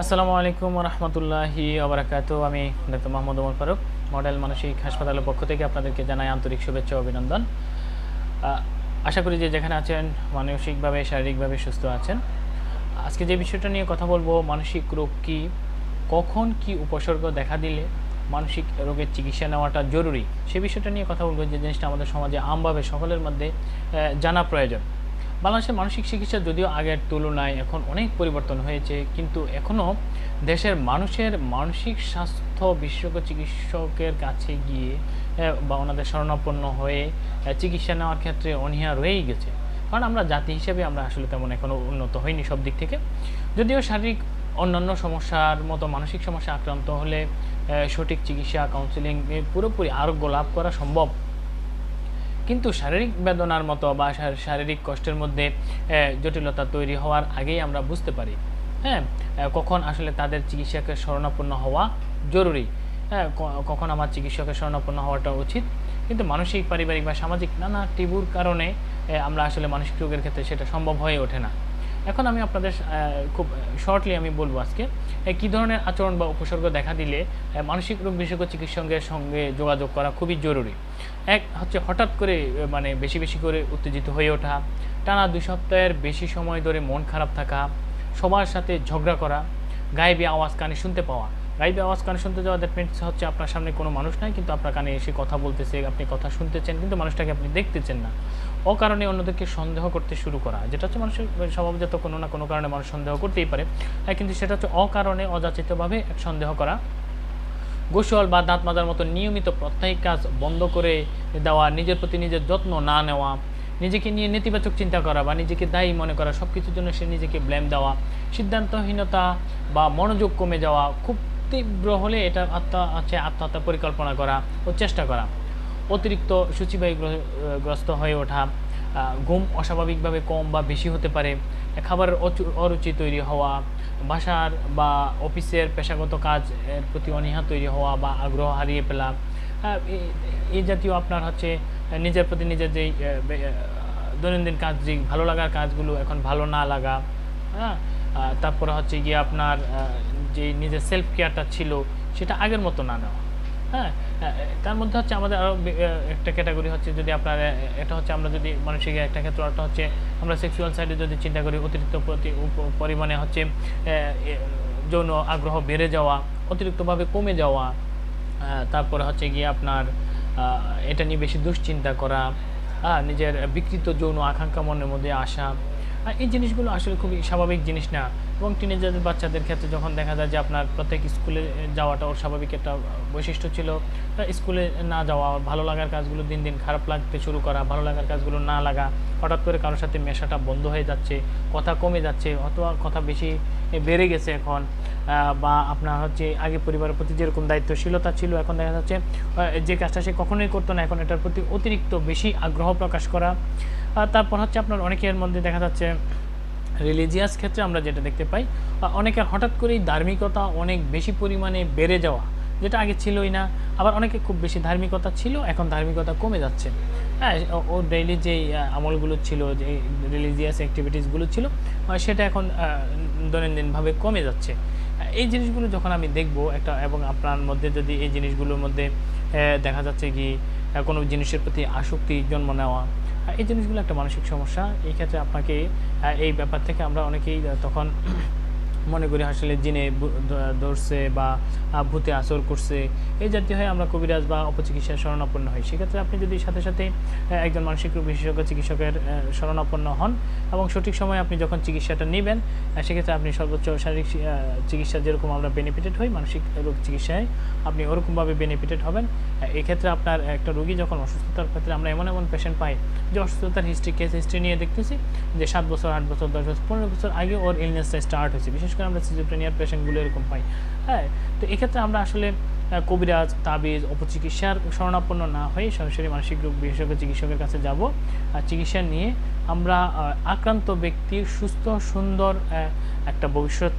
আসসালামু আলাইকুম রহমতুল্লাহি আবরাকাত আমি ডাক্তার মোহাম্মদ ওমর ফারুক, মডেল মানসিক হাসপাতালের পক্ষ থেকে আপনাদেরকে জানাই আন্তরিক শুভেচ্ছা অভিনন্দন। আশা করি যে যেখানে আছেন মানসিকভাবে, শারীরিকভাবে সুস্থ আছেন। আজকে যে বিষয়টা নিয়ে কথা বলব, মানসিক রোগ কি, কখন কি উপসর্গ দেখা দিলে মানসিক রোগের চিকিৎসা নেওয়াটা জরুরি, সে বিষয়টা নিয়ে কথা বলব। যে জিনিসটা আমাদের সমাজে আমভাবে সকলের মধ্যে জানা প্রয়োজন। বাংলাদেশের মানসিক চিকিৎসা যদিও আগের তুলনায় এখন অনেক পরিবর্তন হয়েছে, কিন্তু এখনও দেশের মানুষের মানসিক স্বাস্থ্য বিশেষজ্ঞ চিকিৎসকের কাছে গিয়ে বা ওনাদের শরণাপন্ন হয়ে চিকিৎসা নেওয়ার ক্ষেত্রে অনীহা রয়েই গেছে। কারণ আমরা জাতি হিসেবে আমরা আসলে তেমন এখনও উন্নত হইনি সব দিক থেকে। যদিও শারীরিক অন্যান্য সমস্যার মতো মানসিক সমস্যা আক্রান্ত হলে সঠিক চিকিৎসা কাউন্সিলিং পুরোপুরি আরোগ্য লাভ করা সম্ভব। কিন্তু শারীরিক বেদনার মতো বা শারীরিক কষ্টের মধ্যে জটিলতা তৈরি হওয়ার আগেই আমরা বুঝতে পারি হ্যাঁ? কখন আসলে তাদের চিকিৎসাকে শরণাপন্ন হওয়া জরুরি হ্যাঁ? কখন আমার চিকিৎসকের শরণাপন্ন হওয়াটা উচিত? কিন্তু মানসিক, পারিবারিক বা সামাজিক নানা টিবুর কারণে আমরা আসলে মানসিক রোগের ক্ষেত্রে সেটা সম্ভব হয়ে ওঠে না। এখন আমি আপনাদের খুব শর্টলি আমি বলব আজকে কি ধরনের আচরণ বা উপসর্গ দেখা দিলে মানসিক রোগ বিশেষজ্ঞ চিকিৎসকের সঙ্গে যোগাযোগ করা খুবই জরুরি। এক হচ্ছে হঠাৎ করে মানে বেশি বেশি করে উত্তেজিত হয়ে ওঠা, টানা দুই সপ্তাহের বেশি সময় ধরে মন খারাপ থাকা, সবার সাথে ঝগড়া করা, গায়েবী আওয়াজ কানে শুনতে পাওয়া গায়েবী আওয়াজ কানে শুনতে যাওয়া দ্যাট মিনস হচ্ছে আপনার সামনে কোনো মানুষ নাই কিন্তু আপনার কানে এসে কথা বলতেছে আপনি কথা শুনতেছেন কিন্তু মানুষটাকে আপনি দেখতেছেন না। অকারণে অন্যদেরকে সন্দেহ করতে শুরু করা যেটা হচ্ছে মানুষের স্বভাবজাত কোনো না কোনো কারণে মানুষ সন্দেহ করতেই পারে। হ্যাঁ, কিন্তু সেটা হচ্ছে অকারণে অযাচিতভাবে এক সন্দেহ করা। গোসল বা দাঁত মাজার মতো নিয়মিত প্রত্যাহিক কাজ বন্ধ করে দেওয়া নিজের প্রতি নিজের যত্ন না নেওয়া নিজেকে নিয়ে নেতিবাচক চিন্তা করা বা নিজেকে দায়ী মনে করা সব কিছুর জন্য সে নিজেকে ব্লেম দেওয়া সিদ্ধান্তহীনতা বা মনোযোগ কমে যাওয়া খুব তীব্র হলে এটা আত্মা আছে আত্মহত্যা পরিকল্পনা করা ও চেষ্টা করা। অতিরিক্ত সূচিবাহী গ্রস্ত হয়ে ওঠা ঘুম অস্বাভাবিকভাবে কম বা বেশি হতে পারে খাবারের অরুচি তৈরি হওয়া বাসার বা অফিসের পেশাগত কাজ এর প্রতি অনীহা তৈরি হওয়া বা আগ্রহ হারিয়ে ফেলা আহ, এই জাতীয় আপনার হচ্ছে নিজের প্রতি নিজের যেই দৈনন্দিন কাজ যে ভালো লাগার কাজগুলো এখন ভালো না লাগা হ্যাঁ তারপরে হচ্ছে গিয়ে আপনার যে নিজের সেলফ কেয়ারটা ছিল, সেটা আগের মতো না নেওয়া। হ্যাঁ? তার মধ্যে হচ্ছে আমাদের আরও একটা ক্যাটাগরি হচ্ছে যদি আপনার এটা হচ্ছে আমরা যদি মানসিক একটা ক্ষেত্র, একটা হচ্ছে আমরা সেক্সুয়াল সাইডে যদি চিন্তা করি, অতিরিক্ত প্রতি পরিমাণে হচ্ছে যৌন আগ্রহ বেড়ে যাওয়া, অতিরিক্তভাবে কমে যাওয়া তারপরে হচ্ছে গিয়ে আপনার এটা নিয়ে বেশি দুশ্চিন্তা করা নিজের বিকৃত যৌন আকাঙ্ক্ষা মনের মধ্যে আসা আহ, এই জিনিসগুলো আসলে খুবই স্বাভাবিক জিনিস না। এবং টিনেজার বাচ্চাদের ক্ষেত্রে যখন দেখা যায় যে আপনার প্রত্যেক স্কুলে যাওয়াটা ওর স্বাভাবিক একটা বৈশিষ্ট্য ছিল তা স্কুলে না যাওয়া ভালো লাগার কাজগুলো দিন দিন খারাপ লাগতে শুরু করা ভালো লাগার কাজগুলো না লাগা হঠাৎ করে কারোর সাথে মেশাটা বন্ধ হয়ে যাচ্ছে কথা কমে যাচ্ছে অথবা কথা বেশি বেড়ে গেছে এখন বা আপনার হচ্ছে আগে পরিবারের প্রতি যেরকম দায়িত্বশীলতা ছিল এখন দেখা যাচ্ছে যে কাজটা সে কখনোই করতো না এখন এটার প্রতি অতিরিক্ত বেশি আগ্রহ প্রকাশ করা আর তারপর হচ্ছে আপনার অনেকের মধ্যে দেখা যাচ্ছে রিলিজিয়াস ক্ষেত্রে আমরা যেটা দেখতে পাই অনেকের হঠাৎ করেই ধার্মিকতা অনেক বেশি পরিমাণে বেড়ে যাওয়া, যেটা আগে ছিলই না। আবার অনেকে খুব বেশি ধার্মিকতা ছিল, এখন ধার্মিকতা কমে যাচ্ছে। হ্যাঁ ও- ডেইলি যেই আমলগুলো ছিল যে রিলিজিয়াস অ্যাক্টিভিটিসগুলো ছিল সেটা এখন দৈনন্দিনভাবে কমে যাচ্ছে। এই জিনিসগুলো যখন আমি দেখব একটা, এবং আপনার মধ্যে যদি এই জিনিসগুলোর মধ্যে দেখা যাচ্ছে কি কোনো জিনিসের প্রতি আসক্তি জন্ম নেওয়া এই জিনিসগুলো একটা মানসিক সমস্যা। এই ক্ষেত্রে আপনাকে এই ব্যাপার থেকে আমরা অনেকেই তখন মনে করি আসলে জিনে ধরছে বা ভূতে আসর করছে, এই জাতীয় হয়ে আমরা কবিরাজ বা অপচিকিৎসার শরণাপন্ন হই। সেক্ষেত্রে আপনি যদি সাথে সাথে একজন মানসিক রোগ বিশেষজ্ঞ চিকিৎসকের শরণাপন্ন হন এবং সঠিক সময়ে আপনি যখন চিকিৎসাটা নেবেন সেক্ষেত্রে আপনি সর্বোচ্চ শারীরিক চিকিৎসা যেরকম আমরা বেনিফিটেড হই, মানসিক রোগ চিকিৎসায় আপনি ওরকমভাবে বেনিফিটেড হবেন। এক্ষেত্রে আপনার একটা রোগী যখন অসুস্থতার ক্ষেত্রে আমরা এমন এমন পেশেন্ট পাই যে অসুস্থতার হিস্ট্রি কেস হিস্ট্রি নিয়ে দেখতেছি যে সাত বছর, আট বছর, দশ বছর, পনেরো বছর আগে ওর ইলনেসটা স্টার্ট হয়েছে। বিশেষ করে আমরা সিজোপ্রেনিয়ার পেশেন্টগুলো এরকম পাই। হ্যাঁ তো এক্ষেত্রে আমরা আসলে কবিরাজ, তাবিজ, অপচিকিৎসার শরণাপন্ন না হয়ে সরাসরি মানসিক রোগ বিশেষজ্ঞ চিকিৎসকের কাছে যাব আর চিকিৎসা নিয়ে আমরা আক্রান্ত ব্যক্তির সুস্থ, সুন্দর একটা ভবিষ্যৎ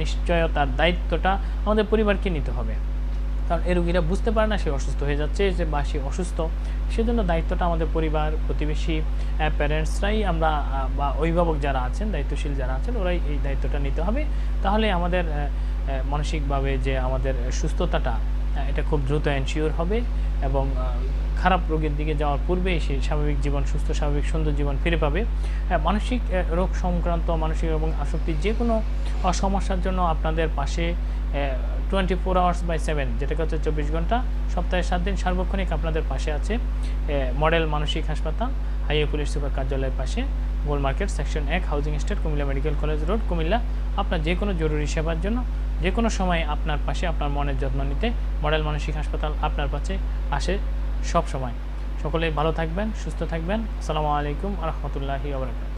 নিশ্চয়তার দায়িত্বটা আমাদের পরিবারকে নিতে হবে। কারণ এই রুগীরা বুঝতে পারে না সে অসুস্থ হয়ে যাচ্ছে যে বা সে অসুস্থ। সেজন্য দায়িত্বটা আমাদের পরিবার, প্রতিবেশী প্যারেন্টসরাই আমরা বা অভিভাবক যারা আছেন, দায়িত্বশীল যারা আছেন, ওরাই এই দায়িত্বটা নিতে হবে। তাহলে আমাদের মানসিকভাবে যে আমাদের সুস্থতাটা এটা খুব দ্রুত এনশিওর হবে এবং খারাপ রোগের দিকে যাওয়ার পূর্বেই সে স্বাভাবিক জীবন, সুস্থ, স্বাভাবিক, সুন্দর জীবন ফিরে পাবে। মানসিক রোগ সংক্রান্ত মানসিক এবং আসক্তির যে কোনো সমস্যার জন্য আপনাদের পাশে twenty four hours by seven যেটাকে হচ্ছে চব্বিশ ঘণ্টা, সপ্তাহে সাত দিন সার্বক্ষণিক আপনাদের পাশে আছে মডেল মানসিক হাসপাতাল, হাইওয়ে পুলিশ সুপার কার্যালয়ের পাশে গোল মার্কেট সেকশন এক housing estate Comilla medical college road Comilla. আপনার যে কোনো জরুরি সেবার জন্য যে কোনো সময় আপনার পাশে আপনার মনের যত্ন নিতে মডেল মানসিক হাসপাতাল আপনার পাশে আসে সব সময় সকলে ভালো থাকবেন, সুস্থ থাকবেন। আসসালামু আলাইকুম রহমতুল্লাহি আবরাকাত